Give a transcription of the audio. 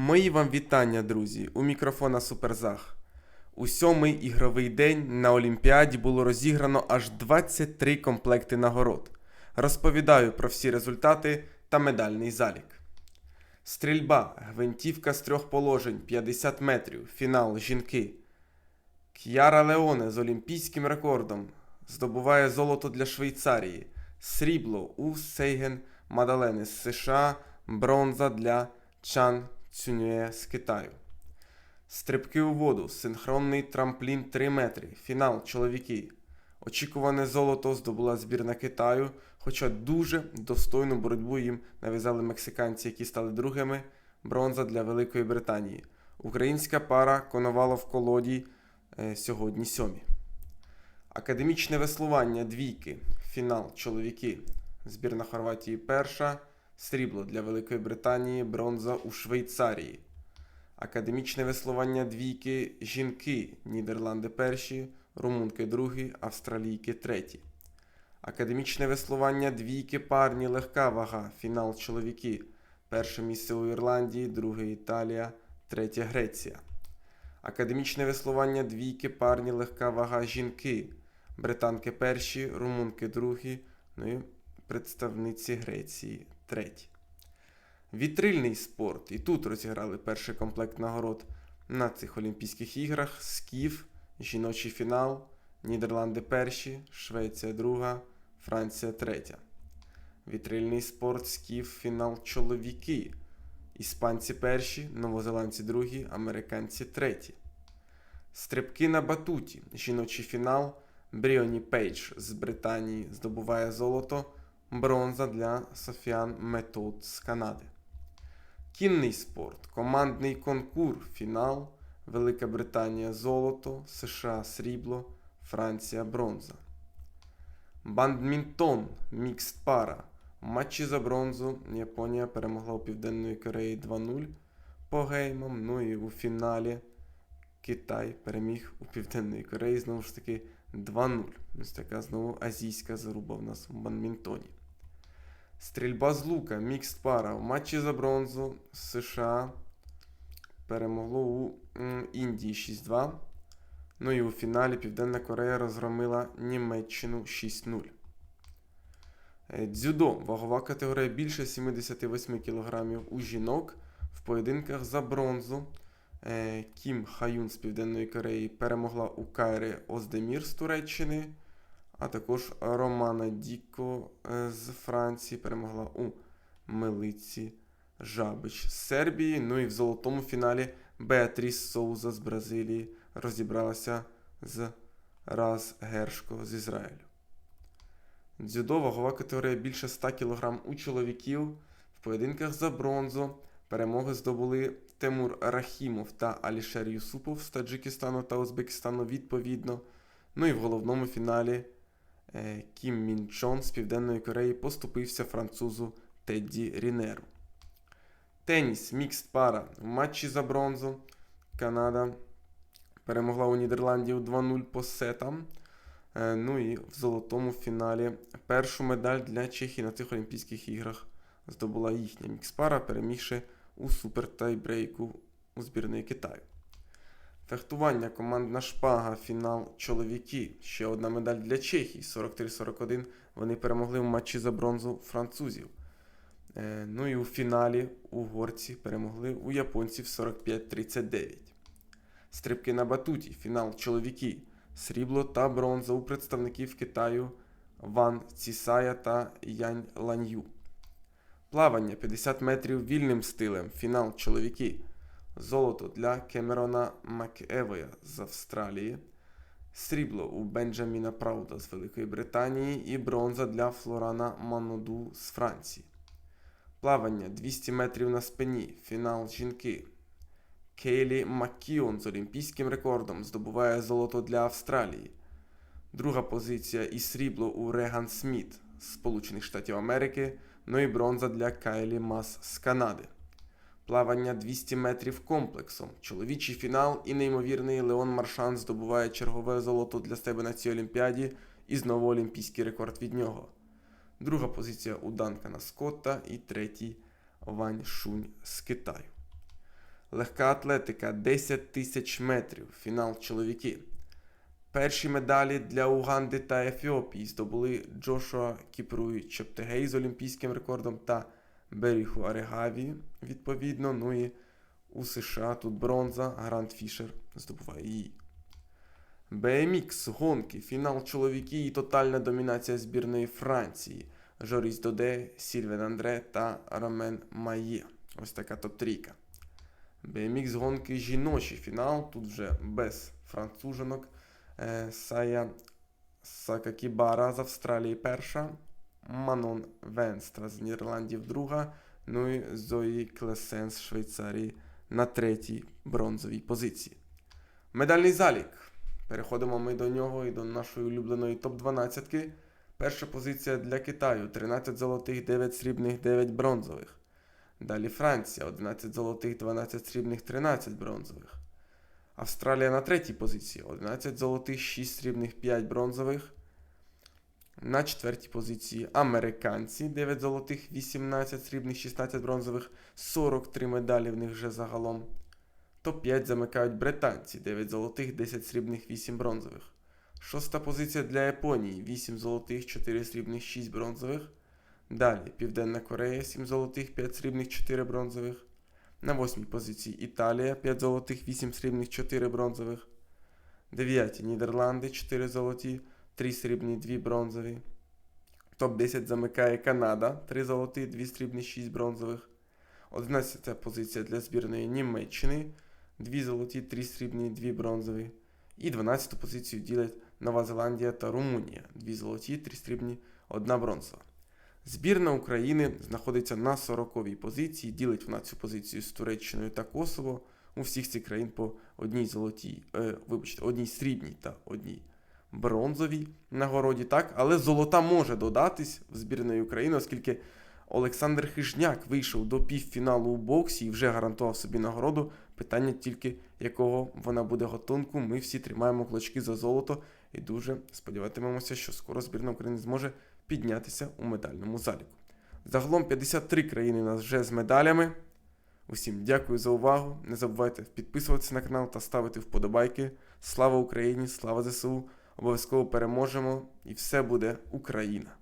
Мої вам вітання, друзі! У мікрофона Суперзах. У сьомий ігровий день на Олімпіаді було розіграно аж 23 комплекти нагород. Розповідаю про всі результати та медальний залік. Стрільба, гвинтівка з трьох положень 50 метрів, фінал жінки. К'яра Леоне з олімпійським рекордом здобуває золото для Швейцарії, срібло у Сейген Мадалени з США, бронза для Чан Цюнює з Китаю. Стрибки у воду, синхронний трамплін 3 метри, фінал чоловіки. Очікуване золото здобула збірна Китаю, хоча дуже достойну боротьбу їм нав'язали мексиканці, які стали другими. Бронза для Великої Британії. Українська пара конувала в колоді е, сьогодні сьомі. Академічне веслування двійки. Фінал чоловіки. Збірна Хорватії перша. Срібло для Великої Британії, бронза у Швейцарії. Академічне веслування двійки жінки. Нідерланди перші, румунки другі, австралійки треті. Академічне веслування двійки парні легка вага. Фінал чоловіки. Перше місце у Ірландії, друге Італія, третє Греція. Академічне веслування двійки парні легка вага жінки. Британки перші, румунки другі, ну і представниці Греції треті. Вітрильний спорт. І тут розіграли перший комплект нагород на цих Олімпійських іграх. Скіф, жіночий фінал, Нідерланди перші, Швеція друга, Франція третя. Вітрильний спорт, скіф, фінал чоловіки. Іспанці перші, новозеландці другі, американці треті. Стрибки на батуті. Жіночий фінал. Бріоні Пейдж з Британії здобуває золото. Бронза для Софіан Метод з Канади. Кінний спорт. Командний конкур. Фінал. Велика Британія золото, США срібло, Франція бронза. Бадмінтон. Мікст пара. У матчі за бронзу Японія перемогла у Південної Кореї 2-0 по геймам. Ну і у фіналі Китай переміг у Південної Кореї знову ж таки 2-0. Ось така знову азійська заруба в нас у бадмінтоні. Стрільба з лука, мікст пара. У матчі за бронзу США перемогло у Індії 6-2. Ну і у фіналі Південна Корея розгромила Німеччину 6-0. Е, Дзюдо. Вагова категорія більше 78 кг у жінок. В поєдинках за бронзу е, Кім Хаюн з Південної Кореї перемогла у Кайрі Оздемір з Туреччини. А також Романа Діко е, з Франції перемогла у Мелиці Жабич з Сербії. Ну і в золотому фіналі Беатріс Соуза з Бразилії розібралася з Раз Гершко з Ізраїлю. Дзюдо вагова категорія більше 100 кг у чоловіків. В поєдинках за бронзу перемоги здобули Тимур Рахімов та Алішер Юсупов з Таджикистану та Узбекистану відповідно. Ну і в головному фіналі Кім Мін Чон з Південної Кореї поступився французу Тедді Рінеру. Теніс, мікст пара. В матчі за бронзу Канада перемогла у Нідерландів 2-0 по сетам. Е, Ну і в золотому фіналі першу медаль для Чехії на цих Олімпійських іграх здобула їхня мікс-пара, перемігши у супер-тайбрейку у збірної Китаю. Фехтування, командна шпага, фінал чоловіки. Ще одна медаль для Чехії 43-41. Вони перемогли в матчі за бронзу французів. Е, Ну і у фіналі угорці перемогли у японців 45-39. Стрибки на батуті, фінал чоловіки. Срібло та бронза у представників Китаю Ван Цісая та Янь Ланью. Плавання 50 метрів вільним стилем. Фінал чоловіки. Золото для Кемерона Макевоя з Австралії. Срібло у Бенджаміна Прауда з Великої Британії і бронза для Флорана Маноду з Франції. Плавання 200 метрів на спині. Фінал жінки. Кейлі Маккіон з олімпійським рекордом здобуває золото для Австралії. Друга позиція і срібло у Реган Сміт з Сполучених Штатів Америки. Ну і бронза для Кайлі Мас з Канади. Плавання 200 метрів комплексом. Чоловічий фінал і неймовірний Леон Маршан здобуває чергове золото для себе на цій Олімпіаді і знову олімпійський рекорд від нього. Друга позиція у Данкана Скотта і третій Вань Шунь з Китаю. Легка атлетика 10 тисяч метрів. Фінал чоловіки. Перші медалі для Уганди та Ефіопії здобули Джошуа Кіпруй Чептегей з олімпійським рекордом та Беріху Арегаві, відповідно. Ну і у США тут бронза, Грант Фішер здобуває її. BMX, гонки, фінал чоловіки і тотальна домінація збірної Франції. Жоріс Доде, Сільвен Андре та Ромен Майє. Ось така топ-трійка. BMX гонки жіночий фінал. Тут вже без француженок. Е, Сая Сакакібара з Австралії перша. Манон Венстра з Нідерландів друга. Ну і Зої Клесен з Швейцарії на третій бронзовій позиції. Медальний залік. Переходимо ми до нього і до нашої улюбленої топ-12. Перша позиція для Китаю 13 золотих, 9 срібних, 9 бронзових. Далі Франція 11 золотих, 12 срібних, 13 бронзових. Австралія на третій позиції 11 золотих, 6 срібних, 5 бронзових. На четвертій позиції американці 9 золотих, 18 срібних, 16 бронзових, 43 медалі в них вже загалом. Топ-5 замикають британці 9 золотих, 10 срібних, 8 бронзових. Шоста позиція для Японії 8 золотих, 4 срібних, 6 бронзових. Далі Південна Корея 7 золотих, 5 срібних, 4 бронзових. На восьмій позиції Італія 5 золотих, 8 срібних, 4 бронзових. Дев'яті Нідерланди 4 золоті, 3 срібні, 2 бронзові. Топ-10 замикає Канада 3 золоті, 2 срібні, 6 бронзових. 11 позиція для збірної Німеччини 2 золоті, 3 срібні, 2 бронзові. І 12 позицію ділять Нова Зеландія та Румунія 2 золоті, 3 срібні, 1 бронзова. Збірна України знаходиться на 40-й позиції, ділить вона цю позицію з Туреччиною та Косово. У всіх цих країн по одній золотій, е, вибачте, одній срібній та одній бронзовій нагороді, так, але золота може додатись в збірної України, оскільки Олександр Хижняк вийшов до півфіналу у боксі і вже гарантував собі нагороду. Питання тільки якого вона буде готунку. Ми всі тримаємо кулачки за золото і дуже сподіватимемося, що скоро збірна України зможе піднятися у медальному заліку. Загалом 53 країни нас вже з медалями. Усім дякую за увагу. Не забувайте підписуватися на канал та ставити вподобайки. Слава Україні! Слава ЗСУ! Обов'язково переможемо і все буде Україна!